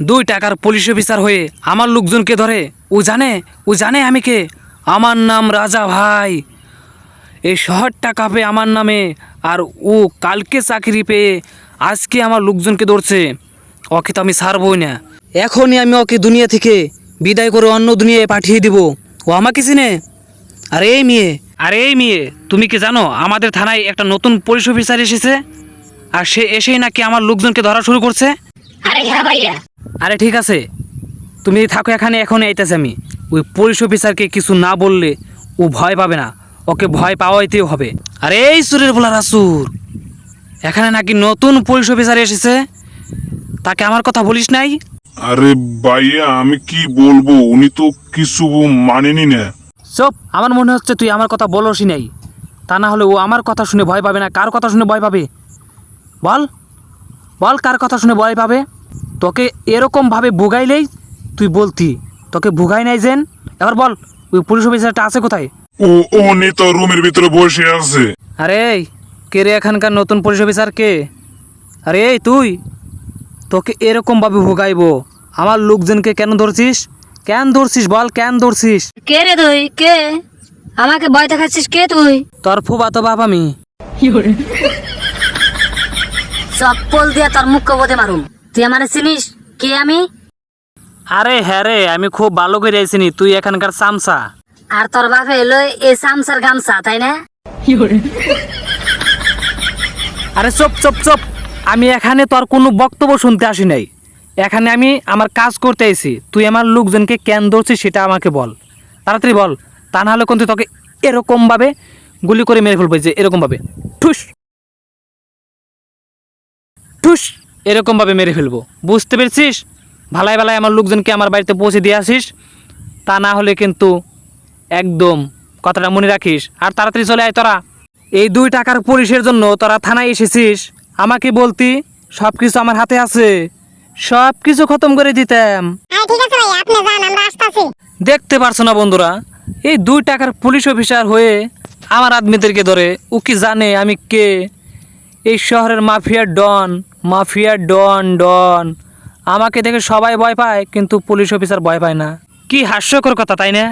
দুই টাকার police officer হয়ে আমার লোকজনকে ধরে ও জানে ও জানে আমি কে? আমার নাম রাজা ভাই। এই শহরটা কাঁপে আমার নামে আর ও কালকে চাকরি পেয়ে আজকে আমার লোকজনকে ধরছে। ওকে তো আমি ছাড়বই না। এখনই আমি ওকে দুনিয়া থেকে বিদায় করে অন্য দুনিয়ায় পাঠিয়ে দিব। ও আমাকে চিনে? আরে এই মেয়ে? আরে এই মেয়ে তুমি কি জানো আমাদের থানায় একটা নতুন পুলিশ অফিসার এসেছে? আর সে এসেই নাকি আমার লোকজনকে ধরা শুরু করছে? আরে হ্যাঁ ভাইয়া আরে ঠিক আছে। তুমি থাকো এখানে এখনই আইতেছে আমি। ওই পুলিশ অফিসারকে কিছু না বললে ও ভয় পাবে না। ওকে ভয় পাওয়াইতেও হবে। আরে এই সুরের বলা আসুর এখানে নাকি নতুন পুলিশ অফিসার এসেছে? তাকে আমার কথা বলিস নাই? আরে ভাইয়া আমি কি বলব? উনি তো কিছু মানেনি না। চুপ আমার মনে হচ্ছে তুই আমার কথা বলসই নাই। তা না হলে ও আমার কথা শুনে ভয় পাবে না। কার কথা শুনে ভয় পাবে? বল বল কার কথা শুনে ভয় পাবে? তোকে এরকমভাবে বুগাইলেই তুই বলতি তোকে বুগাই নাই যেন। এবার বল ওই পুলিশ অফিসারটা আছে কোথায়? ও উনি তো রুমের ভিতরে বসে আছে। আরে কে রে এখানকার নতুন পুলিশ অফিসার কে? আরে এই তুই? তোকে এরকমভাবে ভুগাইবো। আমার লোকজনকে কেন ধরছিস? কেন ধরছিস বল কেন ধরছিস? কে রে তুই? কে? আমাকে ভয় দেখাচ্ছিস কে তুই? তোর ফুবাতো বাপ আমি। চপ্পল দিয়া তোর মুখ কবতে মারুম। তুই আমারে চিনিস? কে আমি? আরে হ্যাঁ রে আমি খুব ভালো করে আইসিনি তুই এখানকার সামসা। আর তোর বাপে এলো এই সামসার গামছা তাই না? আরে চপ চপ চপ। আমি এখানে তোর কোনো বক্তব্য শুনতে আসি নাই। এখানে আমি আমার কাজ করতে আইছি। তুই আমার লোকজনকে কেন ধরছিস সেটা আমাকে বল। তাড়াতাড়ি বল তা না হলে কিন্তু তোকে এরকমভাবে গুলি করে মেরে ফেলব যে এরকমভাবে। ঠুস। ঠুস। এরকমভাবে মেরে ফেলব। বুঝতে পেরেছিস? ভালাই ভালাই আমার লোকজনকে আমার বাড়িতে পৌঁছে দিয়ে আসিস। তা না হলে কিন্তু একদম কথাটা মনে রাখিস। আর তাড়াতাড়ি চলে আয় তোরা। এই দুই টাকার পুলিশের জন্য তোরা থানায় এসেছিস। আমাকে বলতি সব কিছু আমার হাতে আছে। সব কিছু খতম করে দিতাম। আসতেছি। দেখতে পারছ না বন্ধুরা এই দুই টাকার পুলিশ অফিসার হয়ে আমার আদমিদেরকে ধরে ও কি জানে আমি কে? এই শহরের মাফিয়ার ডন মাফিয়ার ডন ডন। আমাকে দেখে সবাই ভয় পায় কিন্তু পুলিশ অফিসার ভয় পায় না। কি হাস্যকর কথা তাই না?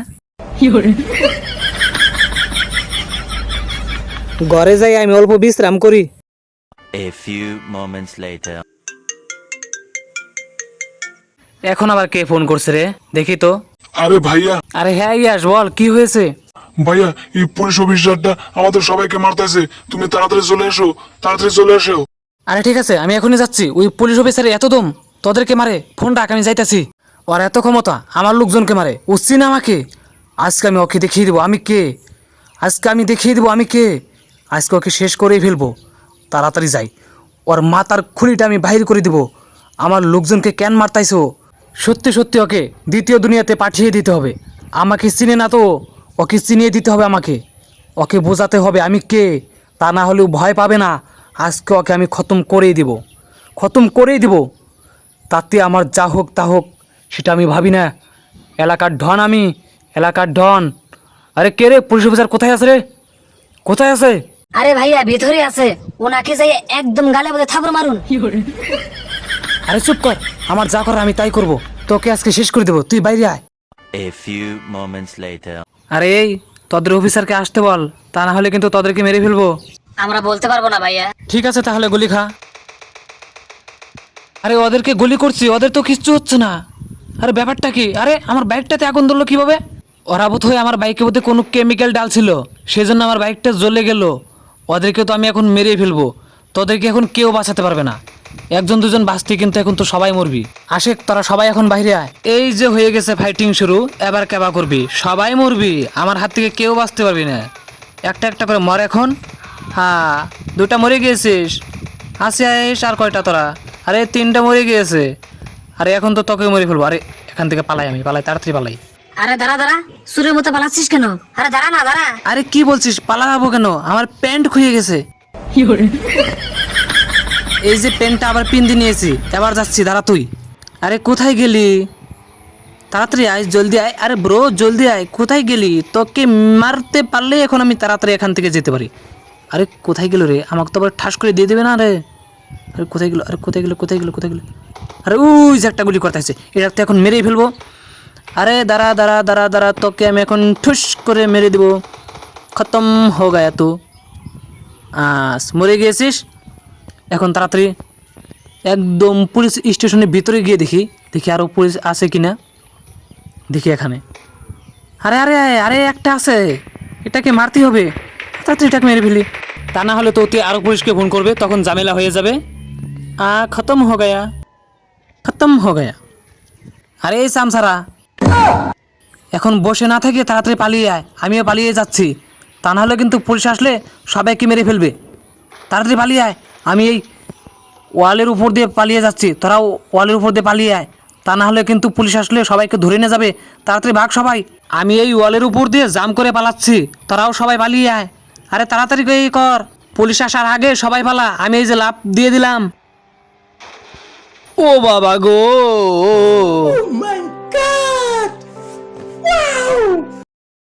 ঘরে যাই আমি অল্প বিশ্রাম করি। A few moments later. এখন আবার কে ফোন করছে রে? দেখি তো। আরে ভাইয়া। আরে হ্যাঁ ইয়াস বল কি হয়েছে? ভাইয়া, এই পুলিশ অফিসারটা আমাদের সবাইকে মারতেছে। তুমি তাড়াতাড়ি চলে এসো, তাড়াতাড়ি চলে এসো। আরে ঠিক আছে, আমি এখনই যাচ্ছি। ওই পুলিশ অফিসারে এত দম, তোদেরকে মারে ফোন রাখ আমি যাইতাছি। ওর এত ক্ষমতা, আমার লোকজনকে মারে। ও চিনে আমাকে। আজকে আমি ওকে দেখিয়ে দেবো, আমি কে? আজকে আমি দেখিয়ে দেবো, আমি কে? আজকে ওকে শেষ করেই ফেলব। তাড়াতাড়ি যাই। ওর মাথার খুলিটা আমি বাহির করে দেবো। আমার লোকজনকে কেন মারতাইছো? সত্যি সত্যি ওকে দ্বিতীয় দুনিয়াতে পাঠিয়ে দিতে হবে। আমাকে চিনে না তো? ওকে চিনিয়ে দিতে হবে আমাকে। ওকে বোঝাতে হবে আমি কে তা না হলেও ভয় পাবে না। আজকে ওকে আমি খতম করেই দিব। খতম করেই দিব। তাতে আমার যা হোক তা হোক সেটা আমি ভাবি না। এলাকার ডন আমি এলাকার ডন আরে কে রে পুলিশ অফিসার কোথায় আছে রে? কোথায় আছে? আরে ভাইয়া ভিতরে আছে। ওনাকে যাই একদম গালে বোধে থাপড় মারুন। আরে চুপ কর আমার যা করার আমি তাই করব। তোকে আজকে শেষ করে দেবো। তুই বাইরে আয়। A few moments later. আরে এই তোদের অফিসারকে আসতে বল তা না হলে কিন্তু তোদেরকে মেরে ফেলব। আমরা বলতে পারব না ভাইয়া। ঠিক আছে তাহলে গুলি খা। আরে ওদেরকে গুলি করছি ওদের তো কিচ্ছু হচ্ছে না। আরে ব্যাপারটা কি? আরে আমার বাইকটাতে আগুন ধরলো কীভাবে? ওরা বোধ হয় আমার বাইকের মধ্যে কোনো কেমিক্যাল ডালছিল সেজন্য আমার বাইকটা জ্বলে গেল। ওদেরকে তো আমি এখন মেরেই ফেলব। তোদেরকে এখন কেউ বাঁচাতে পারবে না। একজন দুজন বাঁচতে কিন্তু এখন তো সবাই মরবি। আশেক তোরা সবাই এখন বাইরে আয়। এই যে হয়ে গেছে ফাইটিং শুরু এবার কেবা করবি। সবাই মরবি আমার হাত থেকে কেউ বাঁচতে পারবি না। একটা একটা করে মর এখন। হ্যাঁ দুটা মরে গিয়েছিস। হাসি আইস আর কয়টা তোরা? আরে তিনটা মরে গিয়েছে। আরে এখন তো তোকে মরে ফেলব। আরে এখান থেকে পালাই আমি পালাই তাড়াতাড়ি পালাই। আরে দাঁড়া দাঁড়া সুরের মতো পালাচ্ছিস কেন? আরে দাঁড়া না দাঁড়া। আরে কি বলছিস? পালাবো কেন? আমার প্যান্ট খুঁয়ে গেছে। এই যে প্যান্টটা আবার পিন্দি নিয়েছি, এবার যাচ্ছি, দাঁড়া তুই। আরে কোথায় গেলি? তাড়াতাড়ি আয়, জলদি আয়। আরে ব্রো জলদি আয়, কোথায় গেলি? তোকে মারতে পারলেই এখন আমি তাড়াতাড়ি এখান থেকে যেতে পারি। আরে কোথায় গেল রে? আমাকে তো আবার ঠাস করে দিয়ে দেবে না রে? আরে কোথায় গেলো? আরে কোথায় গেলো? কোথায় গেলো? কোথায় গেলো? আরে ওই যে একটা গুলি করতেছে এটা তো এখন মেরেই ফেলব। আরে দাঁড়া দাঁড়া দাঁড়া দাঁড়া, তোকে আমি এখন ঠুস করে মেরে দেবো। খতম হো গায়া তো। আস, মরে গিয়েছিস? এখন তাড়াতাড়ি একদম পুলিশ স্টেশনের ভিতরে গিয়ে দেখি দেখি আরও পুলিশ আছে কি না দেখি এখানে। আরে আরে আরে একটা আছে। এটাকে মারতে হবে। তাড়াতাড়ি এটাকে মেরে ফেলি। তা না হলে তো তুই আরও পুলিশকে ফোন করবে, তখন ঝামেলা হয়ে যাবে। আ, খতম হো গয়া। খতম হো গয়া। আরে, এই সামসারা। এখন বসে না থেকে তাড়াতাড়ি পালিয়ে আয়। আমিও পালিয়ে যাচ্ছি। তা না হলে কিন্তু পুলিশ আসলে সবাইকে মেরে ফেলবে। তাড়াতাড়ি পালিয়ে আয়। আমি এই ওয়ালের উপর দিয়ে পালিয়ে যাচ্ছি, তোরাও ওয়ালের উপর দিয়ে পালিয়ে আয়। তা না হলে কিন্তু পুলিশ আসলে সবাইকে ধরে নিয়ে যাবে। তাড়াতাড়ি ভাগ সবাই। আমি এই ওয়ালের উপর দিয়ে জাম করে পালাচ্ছি, তোরাও সবাই পালিয়ে আয়। আরে তাড়াতাড়ি এই কর। পুলিশ আসার আগে সবাই পালা, আমি এই যে লাভ দিয়ে দিলাম। ও বাবা গো।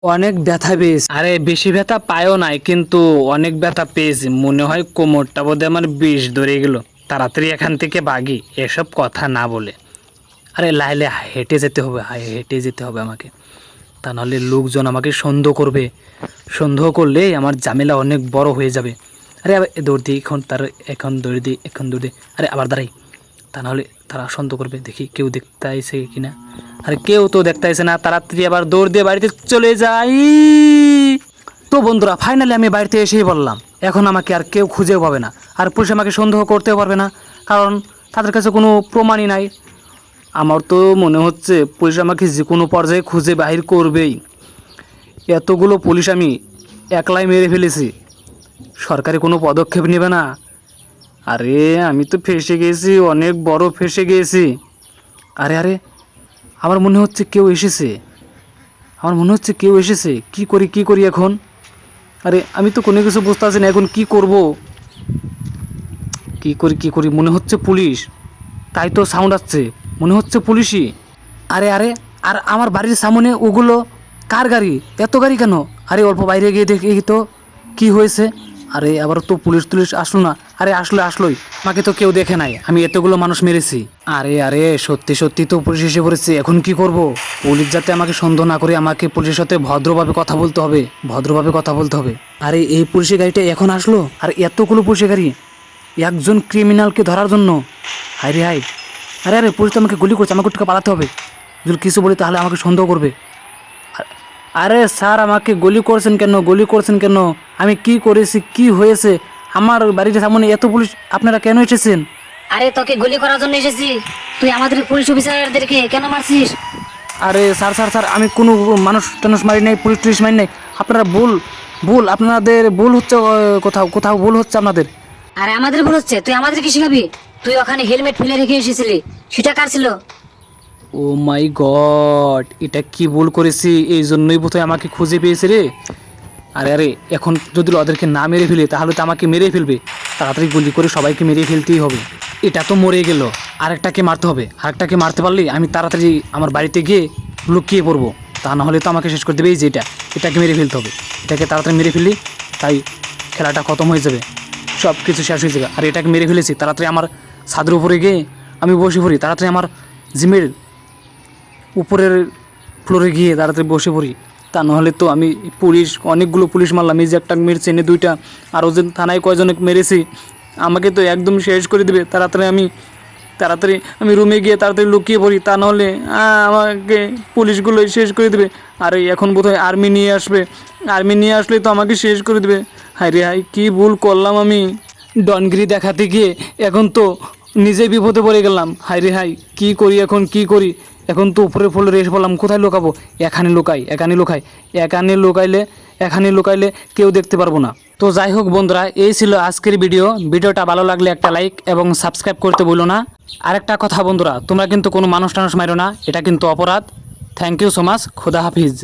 অনেক ব্যথা পেয়েছি। আরে, বেশি ব্যথা পায়ও নাই, কিন্তু অনেক ব্যথা পেয়েছি। মনে হয় কোমরটা বোধহয় আমার বিষ ধরে গেল। তাড়াতাড়ি এখান থেকে বাগি, এসব কথা না বলে। আরে লাইলে হেঁটে যেতে হবে হেঁটে যেতে হবে আমাকে। তা নাহলে লোকজন আমাকে সন্দেহ করবে। সন্দেহ করলে আমার ঝামেলা অনেক বড় হয়ে যাবে। আরে দৌড় দিই এখন তার, এখন দৌড় দিই এখন দৌড় দিই আরে, আবার দাঁড়াই। তা নাহলে তারা সন্দেহ করবে, দেখি কেউ দেখতে আইছে কিনা। আর কেউ তো দেখতে আইছে না তাড়াতাড়ি আবার দৌড় দিয়ে বাড়িতে চলে যাই। তো বন্ধুরা ফাইনালি আমি বাড়িতে এসেই বললাম, এখন আমাকে আর কেউ খুঁজেও পাবে না, আর পুলিশ আমাকে সন্দেহ করতেও পারবে না, কারণ তাদের কাছে কোনো প্রমাণই নাই। আমার তো মনে হচ্ছে পুলিশ আমাকে যে কোনো পর্যায়ে খুঁজে বাহির করবেই। এতগুলো পুলিশ আমি একলাই মেরে ফেলেছি। সরকারি কোনো পদক্ষেপ নেবে না। আরে, আমি তো ফেসে গেছি, অনেক বড় ফেসে গিয়েছি আরে আরে, আমার মনে হচ্ছে কেউ এসেছে। আমার মনে হচ্ছে কেউ এসেছে। কি করি কি করি এখন? আরে, আমি তো কোনো কিছু বুঝতে পারছি না, এখন কি করব? কি করি কি করি? মনে হচ্ছে পুলিশ। তাই তো সাউন্ড আসছে। মনে হচ্ছে পুলিশই। আরে আরে, আর আমার বাড়ির সামনে ওগুলো কার গাড়ি? এত গাড়ি কেন? আরে, অল্প বাইরে গিয়ে দেখি তো, কি হয়েছে? আরে আবার তো পুলিশ টুলিশ আসলো না। আরে আসলো আসলোই। আমাকে তো কেউ দেখে নাই। আমি এতগুলো মানুষ মেরেছি। আরে আরে, সত্যি সত্যি তো পুলিশ এসে পড়েছে। এখন কি করব? পুলিশ যাতে আমাকে সন্দেহ না করে আমাকে পুলিশের সাথে ভদ্রভাবে কথা বলতে হবে। ভদ্রভাবে কথা বলতে হবে। আরে, এই পুলিশের গাড়িটা এখন আসলো? আর এতগুলো পুলিশের গাড়ি? একজন ক্রিমিনালকে ধরার জন্য? হাই রে হাই আরে আরে, পুলিশ তো আমাকে গুলি করছে। আমাকে একটু পালাতে হবে। যদি কিছু বলি তাহলে আমাকে সন্দেহ করবে। আরে স্যার আমাকে গুলি করছেন কেন? গুলি করছেন কেন? আমি কি করেছি? কি হয়েছে? আমার বাড়ির সামনে এত পুলিশ আপনারা কেন এসেছেন? আরে তোকে গুলি করার জন্য এসেছি। তুই আমাদের পুলিশ অফিসারদেরকে কেন মারছিস? আরে স্যার স্যার স্যার আমি কোনো মানুষ টানুষ মারি নাই পুলিশ টুলিশ মারি নাই। আপনারা ভুল ভুল আপনাদের ভুল হচ্ছে কোথাও কোথাও ভুল হচ্ছে আপনাদের। আরে আমাদের ভুল হচ্ছে তুই আমাদের কি শিখাবি। তুই ওখানে হেলমেট ফেলে রেখে এসেছিলি সেটা কার ছিল? ও মাই গড, এটা কি ভুল করেছি? এই জন্যই বোধহয় আমাকে খুঁজে পেয়েছে রে। আরে আরে, এখন যদি ওদেরকে না মেরে ফেলে, তাহলে তো আমাকে মেরে ফেলবে। তাড়াতাড়ি গুলি করে সবাইকে মেরে ফেলতেই হবে। এটা তো মরে গেল। আরেকটাকে মারতে হবে। আরেকটাকে মারতে পারলেই আমি তাড়াতাড়ি আমার বাড়িতে গিয়ে লুকিয়ে পড়ব। তা না হলে তো আমাকে শেষ করে দেবে এই যে এটা। এটাকে মেরে ফেলতে হবে। এটাকে তাড়াতাড়ি মেরে ফেললি, তাই খেলাটা খতম হয়ে যাবে। সব কিছু শেষ হয়ে যাবে। আর এটাকে মেরে ফেলেছি, তাড়াতাড়ি আমার ছাদের উপরে গিয়ে আমি বসে পড়ি। তাড়াতাড়ি আমার জিমের উপরের ফ্লোরে গিয়ে তাড়াতাড়ি বসে পড়ি। তা নাহলে তো আমি পুলিশ, অনেকগুলো পুলিশ মারলাম। এই যে একটা মেরেছে, এনে দুইটা, আরও যে থানায় কয়জনে মেরেছি, আমাকে তো একদম শেষ করে দেবে। তাড়াতাড়ি আমি তাড়াতাড়ি আমি রুমে গিয়ে তাড়াতাড়ি লুকিয়ে পড়ি। তা নাহলে আমাকে পুলিশগুলোই শেষ করে দেবে। আর, এখন বোধহয় আর্মি নিয়ে আসবে। আর্মি নিয়ে আসলে তো আমাকে শেষ করে দেবে। হায় রে হাই কী ভুল করলাম আমি। ডনগিরি দেখাতে গিয়ে এখন তো নিজে বিপদে পড়ে গেলাম। হাই রে হাই কী করি এখন, কি করি? এখন তো উপরে ফুল রেস বললাম, কোথায় লুকাবো? এখানে লুকাই এখানে লুকাই, এখানে লুকাইলে এখানে লুকাইলে কেউ দেখতে পারব না। তো যাই হোক বন্ধুরা, এই ছিল আজকের ভিডিও। ভিডিওটা ভালো লাগলে একটা লাইক এবং সাবস্ক্রাইব করতে বলো না। আরেকটা কথা বন্ধুরা, তোমরা কিন্তু কোনো মানুষ টানুষ মারো না, এটা কিন্তু অপরাধ। থ্যাংক ইউ সো মাচ খোদা হাফিজ।